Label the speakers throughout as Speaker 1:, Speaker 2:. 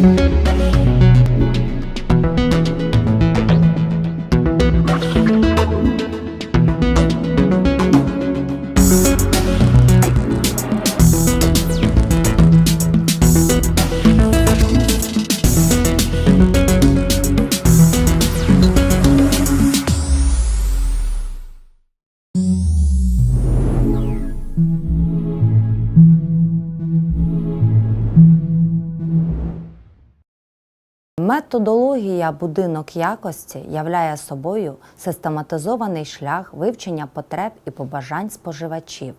Speaker 1: thank you Методологія будинок якості являє собою систематизований шлях вивчення потреб і побажань споживачів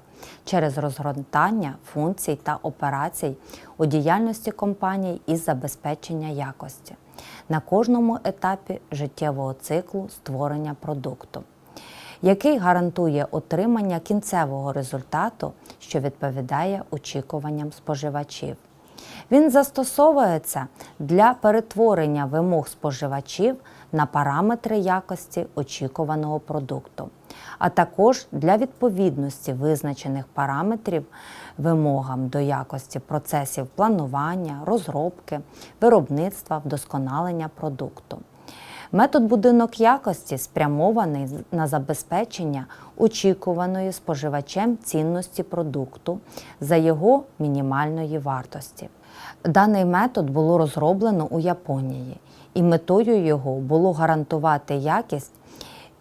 Speaker 1: через розгортання функцій та операцій у діяльності компаній із забезпечення якості на кожному етапі життєвого циклу створення продукту, який гарантує отримання кінцевого результату, що відповідає очікуванням споживачів. Він застосовується для перетворення вимог споживачів на параметри якості очікуваного продукту, а також для відповідності визначених параметрів вимогам до якості процесів планування, розробки, виробництва, вдосконалення продукту. Метод будинок якості спрямований на забезпечення очікуваної споживачем цінності продукту за його мінімальної вартості. Даний метод було розроблено у Японії, і метою його було гарантувати якість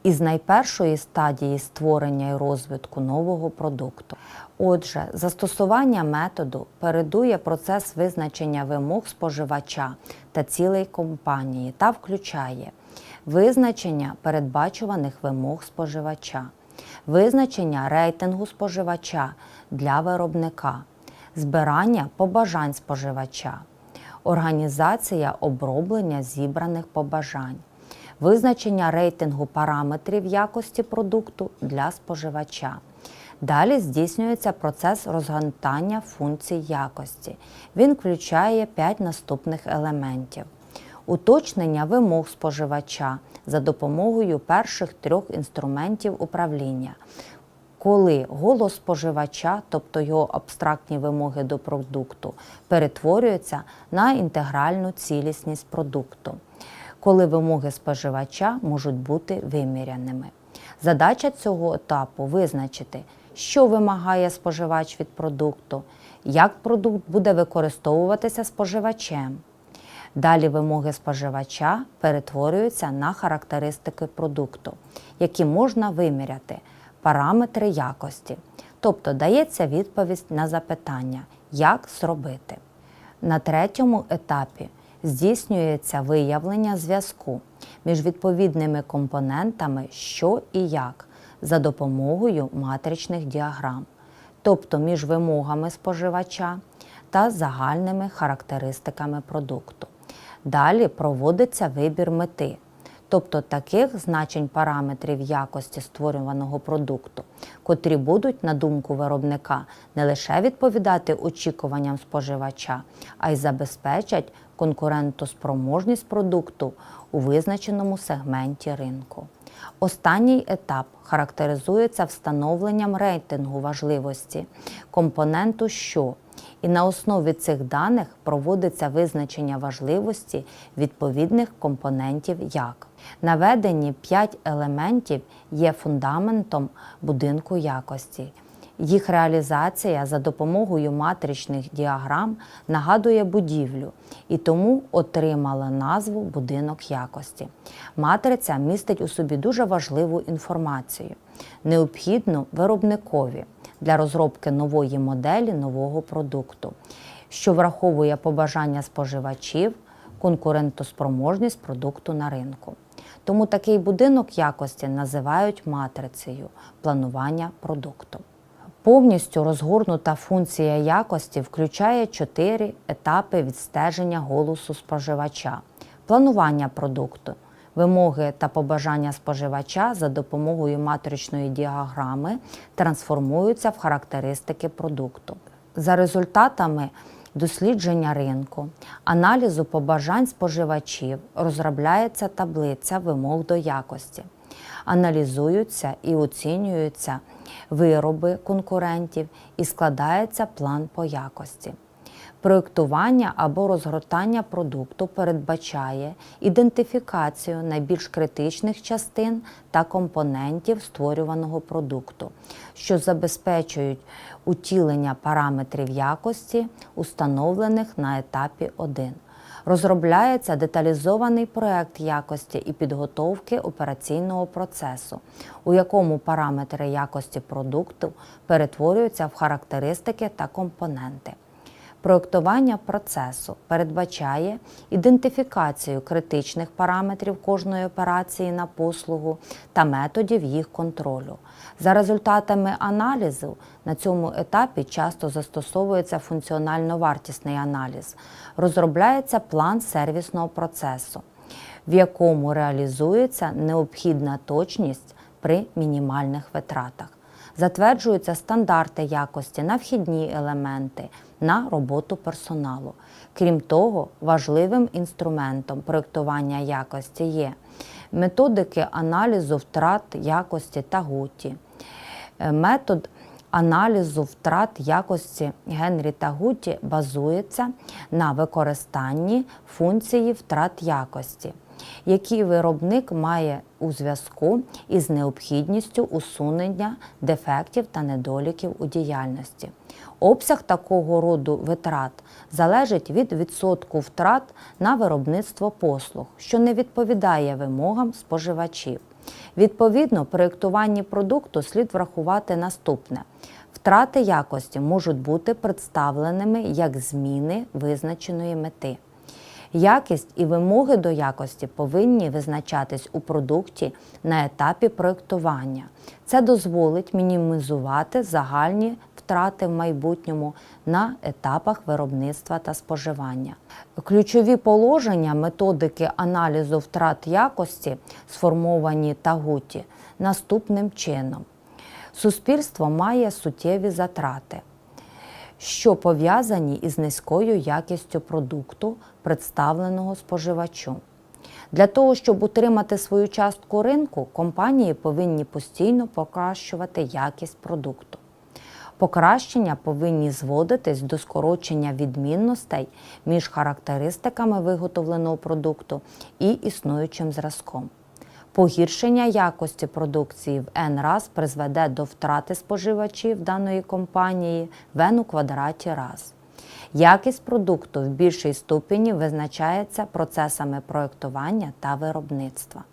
Speaker 1: із найпершої стадії створення і розвитку нового продукту. Отже, застосування методу передує процес визначення вимог споживача та цілей компанії та включає визначення передбачуваних вимог споживача, визначення рейтингу споживача для виробника, збирання побажань споживача, організація оброблення зібраних побажань, визначення рейтингу параметрів якості продукту для споживача. Далі здійснюється процес розгортання функцій якості. Він включає 5 наступних елементів. Уточнення вимог споживача за допомогою перших трьох інструментів управління. Коли голос споживача, тобто його абстрактні вимоги до продукту, перетворюються на інтегральну цілісність продукту, коли вимоги споживача можуть бути виміряними. Задача цього етапу визначити, що вимагає споживач від продукту, як продукт буде використовуватися споживачем. Далі вимоги споживача перетворюються на характеристики продукту, які можна виміряти, параметри якості. Тобто дається відповідь на запитання, як зробити. На третьому етапі здійснюється виявлення зв'язку між відповідними компонентами, що і як, за допомогою матричних діаграм, тобто між вимогами споживача та загальними характеристиками продукту. Далі проводиться вибір мети, тобто таких значень параметрів якості створюваного продукту, котрі будуть, на думку виробника, не лише відповідати очікуванням споживача, а й забезпечать конкурентоспроможність продукту у визначеному сегменті ринку. Останній етап характеризується встановленням рейтингу важливості компоненту що і на основі цих даних проводиться визначення важливості відповідних компонентів як. Наведені 5 елементів є фундаментом будинку якості. Їх реалізація за допомогою матричних діаграм нагадує будівлю і тому отримала назву будинок якості. Матриця містить у собі дуже важливу інформацію, необхідну виробникові для розробки нової моделі нового продукту, що враховує побажання споживачів, конкурентоспроможність продукту на ринку. Тому такий будинок якості називають матрицею планування продукту. Повністю розгорнута функція якості включає чотири етапи відстеження голосу споживача, планування продукту, вимоги та побажання споживача за допомогою матричної діаграми трансформуються в характеристики продукту. За результатами дослідження ринку, аналізу побажань споживачів розробляється таблиця вимог до якості. Аналізуються і оцінюються вироби конкурентів і складається план по якості. Проєктування або розгортання продукту передбачає ідентифікацію найбільш критичних частин та компонентів створюваного продукту, що забезпечують утілення параметрів якості, установлених на етапі 1. Розробляється деталізований проект якості і підготовки операційного процесу, у якому параметри якості продукту перетворюються в характеристики та компоненти. Проектування процесу передбачає ідентифікацію критичних параметрів кожної операції на послугу та методів їх контролю. За результатами аналізу на цьому етапі часто застосовується функціонально-вартісний аналіз, розробляється план сервісного процесу, в якому реалізується необхідна точність при мінімальних витратах. Затверджуються стандарти якості на вхідні елементи, на роботу персоналу. Крім того, важливим інструментом проєктування якості є методики аналізу втрат якості та гуті, Е, метод аналізу втрат якості Генрі та Гуті базується на використанні функції втрат якості, які виробник має у зв'язку із необхідністю усунення дефектів та недоліків у діяльності. Обсяг такого роду витрат залежить від відсотку втрат на виробництво послуг, що не відповідає вимогам споживачів. Відповідно, проєктуванні продукту слід врахувати наступне: втрати якості можуть бути представленими як зміни визначеної мети. Якість і вимоги до якості повинні визначатись у продукті на етапі проєктування. Це дозволить мінімізувати загальні втрати в майбутньому на етапах виробництва та споживання. Ключові положення методики аналізу втрат якості сформовані Тагуті наступним чином. Суспільство має суттєві затрати, що пов'язані із низькою якістю продукту, представленого споживачу. Для того, щоб утримати свою частку ринку, компанії повинні постійно покращувати якість продукту. Покращення повинні зводитись до скорочення відмінностей між характеристиками виготовленого продукту і існуючим зразком. Погіршення якості продукції в N раз призведе до втрати споживачів даної компанії в N у квадраті раз. Якість продукту в більшій ступені визначається процесами проєктування та виробництва.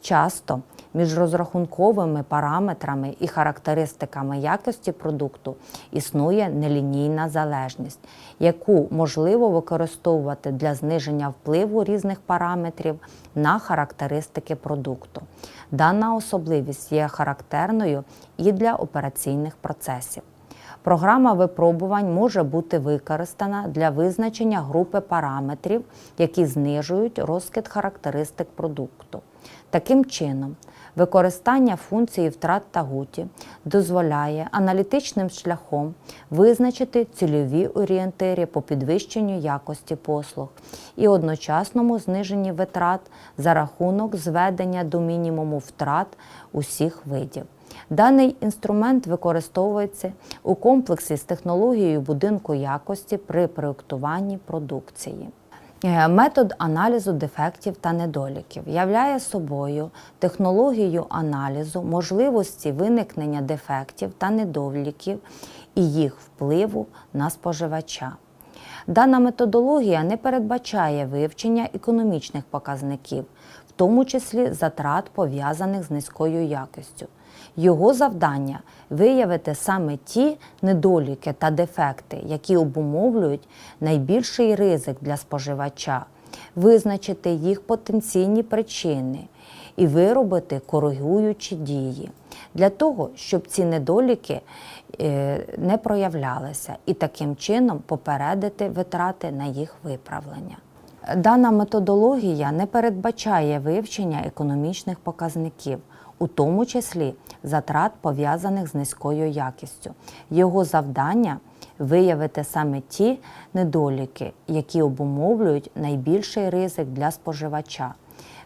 Speaker 1: Часто між розрахунковими параметрами і характеристиками якості продукту існує нелінійна залежність, яку можливо використовувати для зниження впливу різних параметрів на характеристики продукту. Дана особливість є характерною і для операційних процесів. Програма випробувань може бути використана для визначення групи параметрів, які знижують розкид характеристик продукту. Таким чином, використання функції втрат та гуті дозволяє аналітичним шляхом визначити цільові орієнтири по підвищенню якості послуг і одночасному зниженні витрат за рахунок зведення до мінімуму втрат усіх видів. Даний інструмент використовується у комплексі з технологією будинку якості при проєктуванні продукції. Е, Метод аналізу дефектів та недоліків являє собою технологію аналізу можливості виникнення дефектів та недоліків і їх впливу на споживача. Дана методологія не передбачає вивчення економічних показників, в тому числі затрат пов'язаних з низькою якістю. Його завдання виявити саме ті недоліки та дефекти, які обумовлюють найбільший ризик для споживача, визначити їх потенційні причини і виробити коригуючі дії для того, щоб ці недоліки е, не проявлялися і таким чином попередити витрати на їх виправлення. Дана методологія не передбачає вивчення економічних показників, у тому числі затрат пов'язаних з низькою якістю. Його завдання виявити саме ті недоліки, які обумовлюють найбільший ризик для споживача,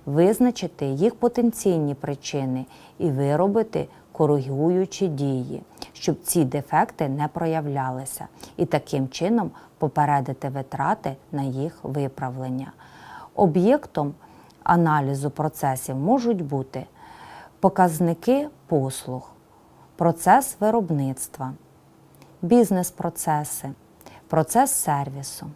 Speaker 1: визначити їх потенційні причини і виробити коригуючі дії, щоб ці дефекти не проявлялися, і таким чином попередити витрати на їх виправлення. Об'єктом аналізу процесів можуть бути показники послуг, процес виробництва, бізнес-процеси, процес сервісу.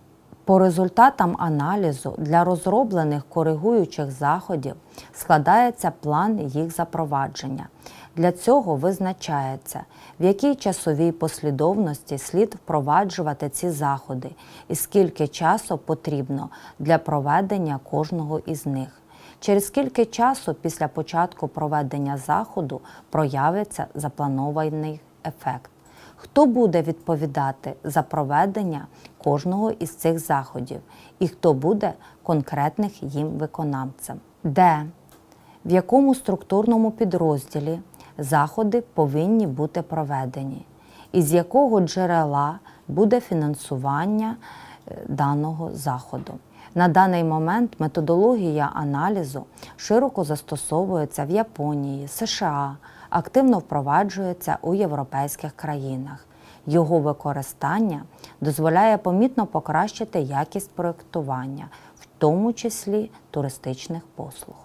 Speaker 1: По результатам аналізу для розроблених коригуючих заходів складається план їх запровадження. Для цього визначається, в якій часовій послідовності слід впроваджувати ці заходи і скільки часу потрібно для проведення кожного із них. Через скільки часу після початку проведення заходу проявиться запланований ефект. Хто буде відповідати за проведення кожного із цих заходів і хто буде конкретних їм виконавцем? Де, в якому структурному підрозділі заходи повинні бути проведені, і з якого джерела буде фінансування е, даного заходу. На даний момент методологія аналізу широко застосовується в Японії, США, активно впроваджується у європейських країнах. Його використання дозволяє помітно покращити якість проєктування, в тому числі туристичних послуг.